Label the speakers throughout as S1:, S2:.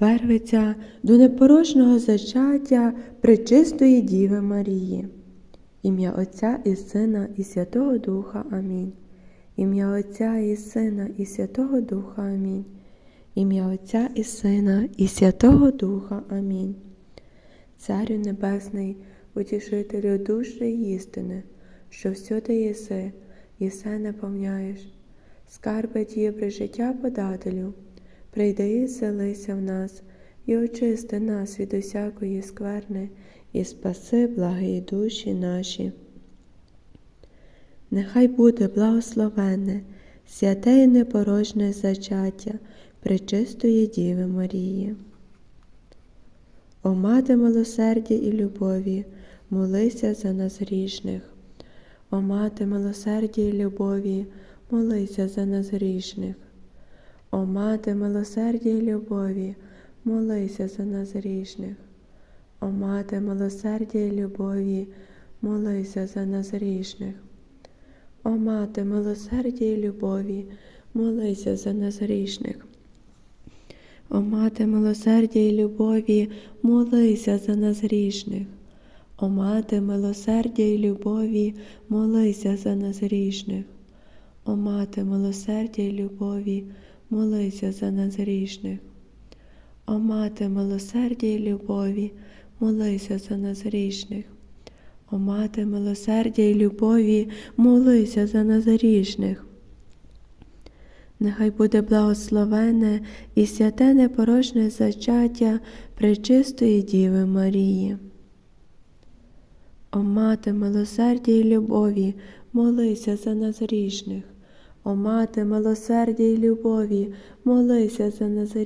S1: верветься до непорочного зачаття пречистої Діви Марії. Ім'я Отця і Сина і Святого Духа. Амінь. Ім'я Отця і Сина і Святого Духа. Амінь. Ім'я Отця і Сина і Святого Духа. Амінь. Царю Небесний, утішителю душі істини, що всюди єси, і все наповняєш, скарби дібри життя подателю, прийди і селися в нас, і очисти нас від усякої скверни, і спаси благі душі наші. Нехай буде благословенне, святе і непорожне зачаття пречистої Діви Марії. О мати милосердя і любові, молися за нас грішних. О мати милосердя і любові, молися за нас грішних. О мати милосердя і любові, молися за нас грішних. О мати милосердя і любові, молися за нас грішних. О мати милосердя і любові, молися за нас грішних. О мати милосердя і любові, молися за нас грішних. О мати милосердя і любові, молися за нас грішних. О мати милосердя і любові, молися за нас грішних. О мати милосердя і любові, молися за нас грішних. О мати милосердя і любові, молися за нас грішних. Нехай буде благословене і святе непорочне зачаття пречистої Діви Марії. О мати милосердя і любові, молися за нас грішних. О мати милосердя і любові, молися за нас.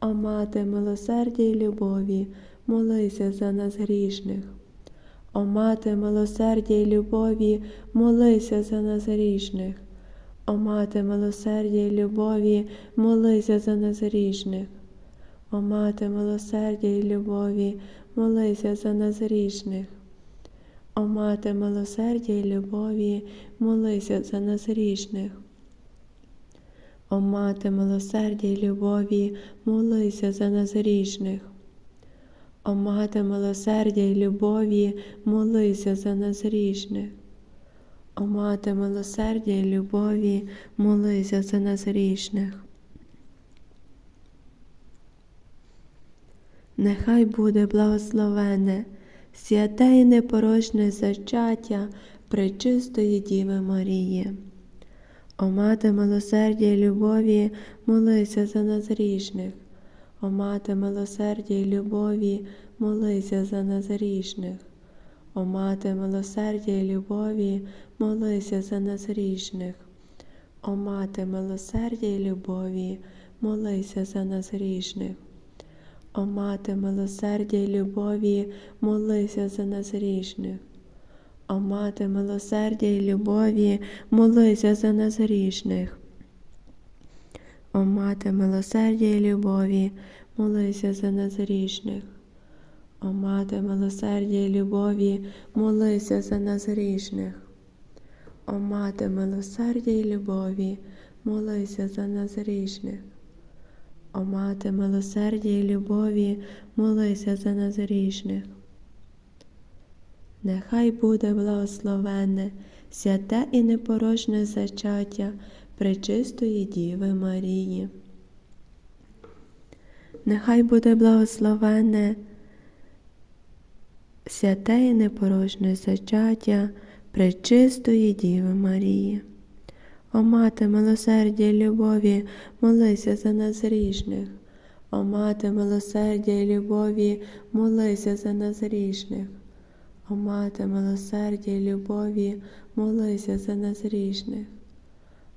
S1: О мати милосердя і любові, молися за нас грішних. О мати милосердя і любові, молися за нас грішних. О мати милосердя і любові, молися за нас грішних. О мати милосердя і любові, молися за нас грішних. О мати милосердя і любові, молися за нас грішних. О мати милосердя і любові, молися за нас грішних. О мати милосердя і любові, молися за нас грішних. О мати милосердя і любові, молися за нас грішних. Нехай буде благословене, святе і зачаття пречистої Діви Марії. О мати милосердя і любові, молися за нас грішних. О мати милосердя і любові, молися за нас грішних. О мати милосердя і любові, молися за нас грішних. О мати милосердя і любові, молися за нас грішних. О мати милосердя і любові, молися за нас грішних. О мати милосердя і любові, молися за нас грішних. О мати милосердя і любові, молися за нас грішних. О мати милосердя і любові, молися за нас грішних. О мати милосердя і любові, молися за нас грішних. О мати милосердя і любові, молися за нас грішних. Нехай буде благословенне, святе і непорочне зачаття пречистої Діви Марії. Нехай буде благословенне, святе і непорочне зачаття пречистої Діви Марії. О мати милосердя і любові, молися за нас грішних. О мати милосердя і любові, молися за нас грішних. О мати милосердя і любові, молися за нас грішних.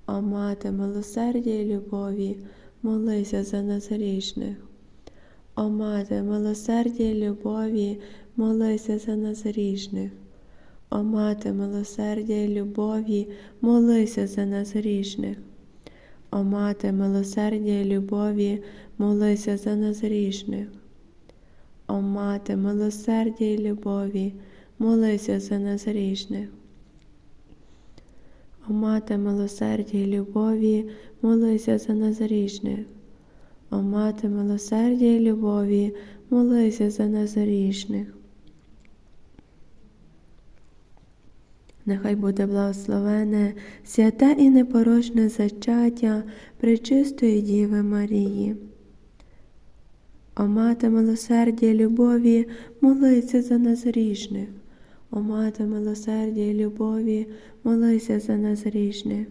S1: О мати милосердя і любові, молися за нас грішних. О мати милосердя і любові, молися за нас грішних. О мати милосердя і любові, молися за нас грішних. О мати милосердя і любові, молися за нас грішних. О мати милосердя і любові, молися за нас грішних. О мати милосердя і любові, молися за нас грішних. О мати милосердя і любові, молися за нас грішних. Нехай буде благословене святе і непорочне зачаття Пречистої Діви Марії. О мати милосердя і любові, молися за нас грішних. О мати милосердя і любові, молися за нас грішних.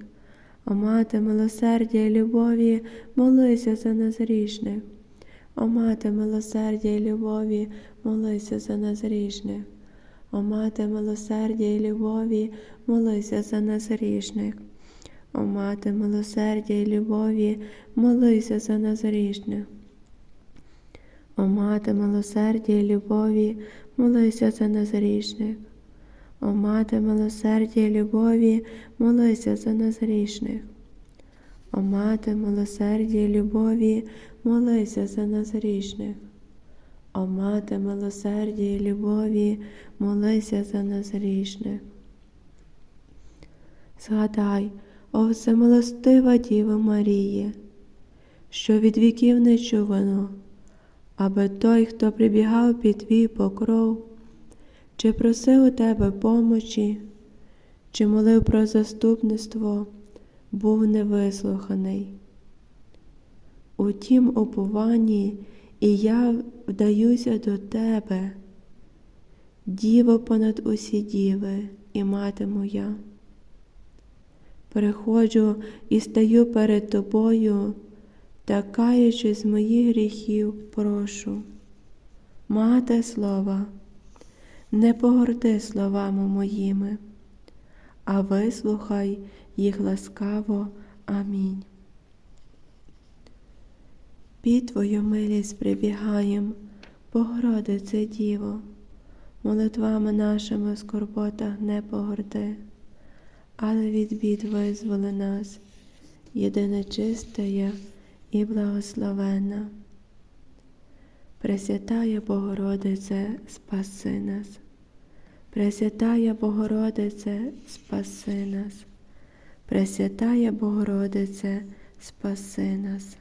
S1: О мати милосердя і любові, молися за нас грішних. О мати милосердя і любові, молися за нас грішних. О мати милосердя і любові, молися за нас грішних. О мати милосердя і любові, молися за нас грішних. О мати милосердя і любові, молися за нас грішних. О мати милосердя і любові, молися за нас грішних. О мати милосердя і любові, молися за нас грішних. О мати милосердя і любові, молися за нас грішних. Згадай, о всемилостива Діва Маріє, що від віків не чувано, аби той, хто прибігав під твій покров, чи просив у тебе помочі, чи молив про заступництво, був невислуханий. У тім упованні і я вдаюся до тебе, діво понад усі діви і мати моя. Приходжу і стаю перед тобою, та каючи з моїх гріхів, прошу. Мати слова, не погорди словами моїми, а вислухай їх ласкаво. Амінь. Під Твою милість прибігаєм, Богородице Діво, молитвами нашими в скорботах не погорди, але від бід визволи нас, єдине чистая і благословена. Пресвятая Богородице, спаси нас, Пресвятая Богородице, спаси нас, Пресвятая Богородице, спаси нас.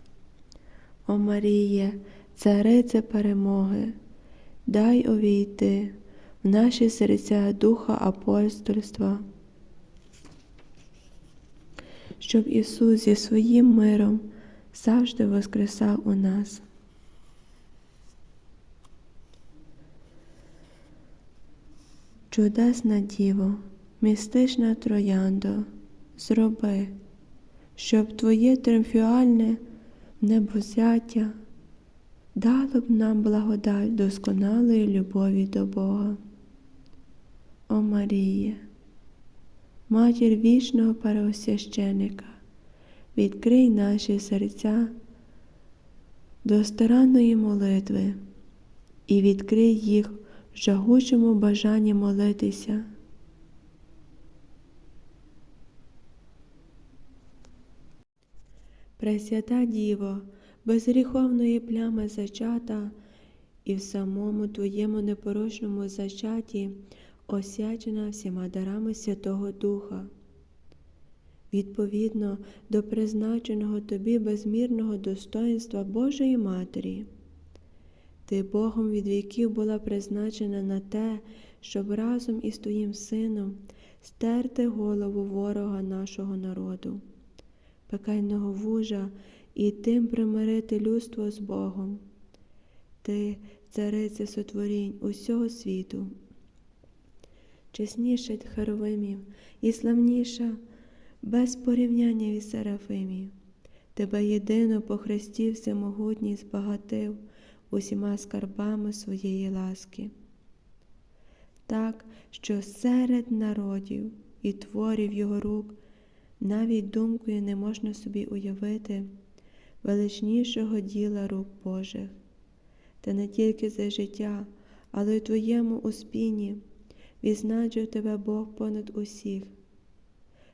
S1: О Маріє, царице перемоги, дай увійти в наші серця Духа апостольства, щоб Ісус зі своїм миром завжди воскресав у нас. Чудесна Діво, містична трояндо, зроби, щоб Твоє тріумфіальне небозяття дало б нам благодать досконалої любові до Бога. О Маріє, матір вічного переосвященика, відкрий наші серця до старанної молитви і відкрий їх жагучому бажанні молитися. Пресвята Діво, безгріховної плями зачата, і в самому Твоєму непорочному зачаті осячена всіма дарами Святого Духа. Відповідно до призначеного тобі безмірного достоинства Божої Матері, ти Богом від віків була призначена на те, щоб разом із Твоїм Сином стерти голову ворога нашого народу пекельного вужа і тим примирити людство з Богом. Ти, царице сотворінь усього світу, чесніша від Херовимів і славніша без порівняння від Серафимів. Тебе єдино по Христі всемогутній збагатив усіма скарбами своєї ласки. Так, що серед народів і творів його рук навіть думкою не можна собі уявити величнішого діла рук Божих, та не тільки за життя, але й Твоєму успінні. Відзначив тебе Бог понад усіх,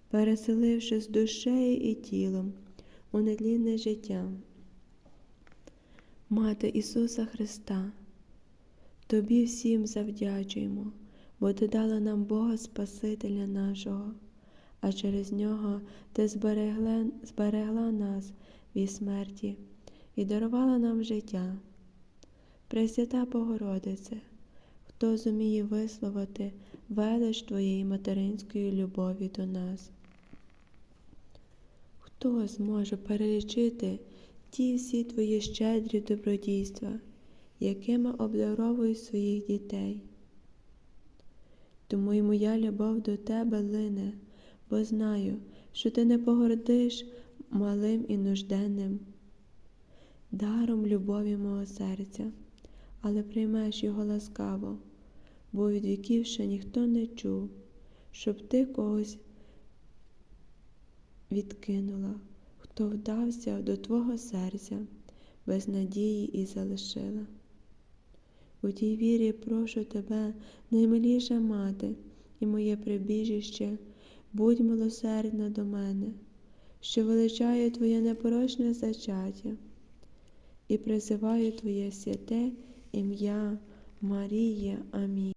S1: переселивши з душею і тілом у нетлінне життя. Мати Ісуса Христа, Тобі всім завдячуємо, бо Ти дала нам Бога Спасителя нашого а через нього ти зберегла, зберегла нас від смерті і дарувала нам життя. Пресвята Богородице, хто зуміє висловити велич Твоєї материнської любові до нас? Хто зможе перелічити ті всі Твої щедрі добродійства, якими обдаровуєш своїх дітей? Тому й моя любов до Тебе лине, бо знаю, що Ти не погордиш малим і нужденним, даром любові мого серця, але приймеш його ласкаво, бо від віків ще ніхто не чув, щоб ти когось відкинула, хто вдався до Твого серця, без надії і залишила. У тій вірі прошу тебе, наймиліша мати, і моє прибіжище, будь милосердна до мене, що величаю Твоє непорочне зачаття і призиваю Твоє святе ім'я Марія. Амінь.